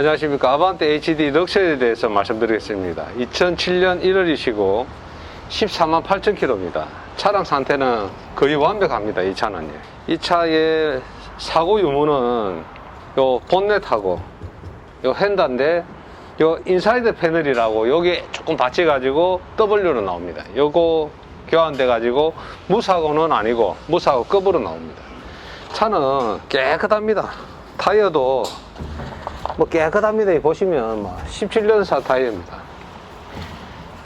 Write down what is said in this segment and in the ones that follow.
안녕하십니까. 아반떼 HD 럭셔에 대해서 말씀드리겠습니다. 2007년 1월이시고 14만 8천 킬로입니다. 차량 상태는 거의 완벽합니다. 이 차는요. 이 차의 사고 유무는 요 본넷하고 요 핸다인데 요 인사이드 패널이라고 여기 조금 받쳐 가지고 W로 나옵니다. 요거 교환돼 가지고 무사고는 아니고 무사고 급으로 나옵니다. 차는 깨끗합니다. 타이어도 뭐 깨끗합니다. 이 보시면 뭐 17년사 타이어입니다.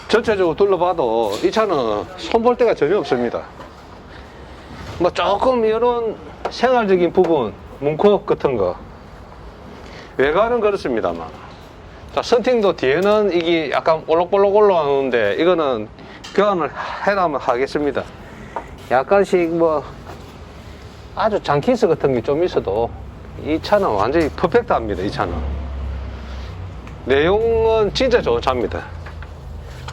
전체적으로 둘러봐도 이 차는 손볼 데가 전혀 없습니다. 뭐 조금 이런 생활적인 부분, 문콕 같은 거 외관은 그렇습니다만 자, 선팅도 뒤에는 이게 약간 올록볼록 올라오는데 이거는 교환을 해나면 하겠습니다. 약간씩 뭐 아주 장키스 같은 게 좀 있어도 이 차는 완전히 퍼펙트합니다. 이 차는 내용은 진짜 좋은 차입니다.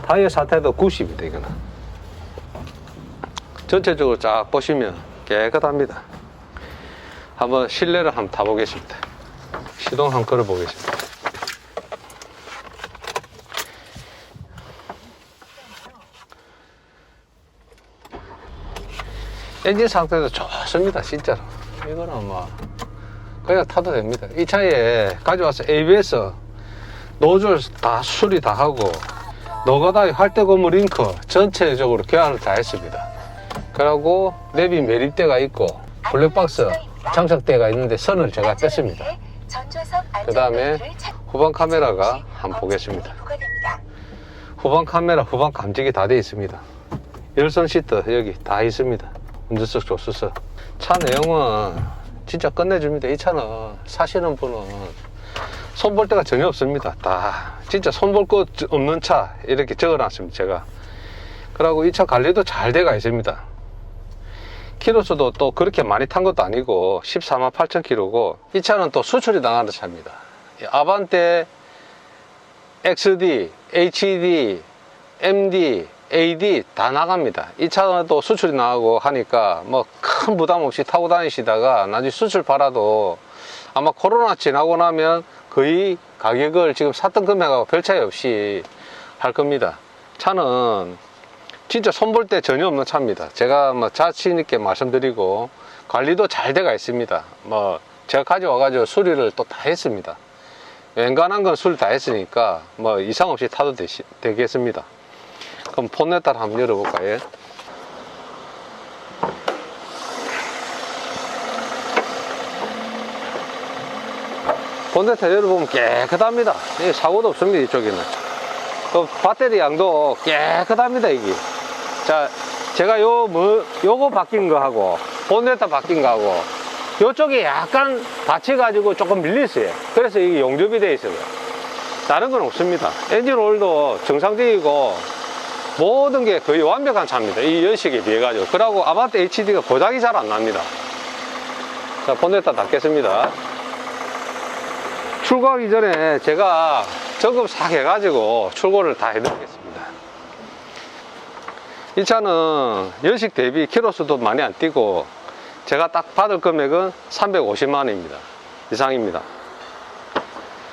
타이어 상태도 90입니다. 이거는 전체적으로 쫙 보시면 깨끗합니다. 한번 실내를 한번 타보겠습니다. 시동 한번 걸어보겠습니다. 엔진 상태도 좋습니다. 진짜로. 이거는 뭐 그냥 타도 됩니다. 이 차에 가져와서 ABS 노즐 다 수리 다 하고 노가다이 활대고무 링크 전체적으로 교환을 다 했습니다. 그리고 내비 매립대가 있고 블랙박스 장착대가 있는데 선을 제가 뺐습니다. 그 다음에 후방 카메라가 한번 보겠습니다. 후방 카메라, 후방 감지기 다 되어 있습니다. 열선 시트 여기 다 있습니다. 운전석 조수석. 차 내용은 진짜 끝내줍니다. 이 차는 사시는 분은 손볼 데가 전혀 없습니다. 다 진짜 손볼 것 없는 차 이렇게 적어놨습니다. 제가. 그리고 이 차 관리도 잘 돼가 있습니다. 키로수도 또 그렇게 많이 탄 것도 아니고 14만 8천 킬로고 이 차는 또 수출이 당하는 차입니다. 이 아반떼 XD, HD, MD, AD 다 나갑니다. 이 차도 수출이 나가고 하니까 뭐 큰 부담 없이 타고 다니시다가 나중에 수출 팔아도 아마 코로나 지나고 나면 거의 가격을 지금 샀던 금액하고 별 차이 없이 할 겁니다. 차는 진짜 손볼 때 전혀 없는 차입니다. 제가 뭐 자신 있게 말씀드리고 관리도 잘 돼가 있습니다. 뭐 제가 가져와가지고 수리를 또 다 했습니다. 웬간한 건 수리 다 했으니까 뭐 이상 없이 타도 되시, 되겠습니다. 그럼 본네타를 한번 열어볼까 요? 본네타 열어보면 깨끗합니다. 이 사고도 없습니다. 이쪽에는. 그 배터리 양도 깨끗합니다. 이게. 자, 제가 요, 뭐, 요거 바뀐 거 하고, 본네타 바뀐 거 하고, 요쪽에 약간 받쳐가지고 조금 밀렸어요. 그래서 이게 용접이 돼 있어요. 다른 건 없습니다. 엔진 오일도 정상적이고, 모든 게 거의 완벽한 차입니다. 이 연식에 비해 가지고. 그러고 아바트 HD가 고장이 잘 안 납니다. 자, 본네타 닫겠습니다. 출고하기 전에 제가 점검 싹 해가지고 출고를 다 해드리겠습니다. 이 차는 연식 대비 키로수도 많이 안 뛰고 제가 딱 받을 금액은 350만 원입니다. 이상입니다.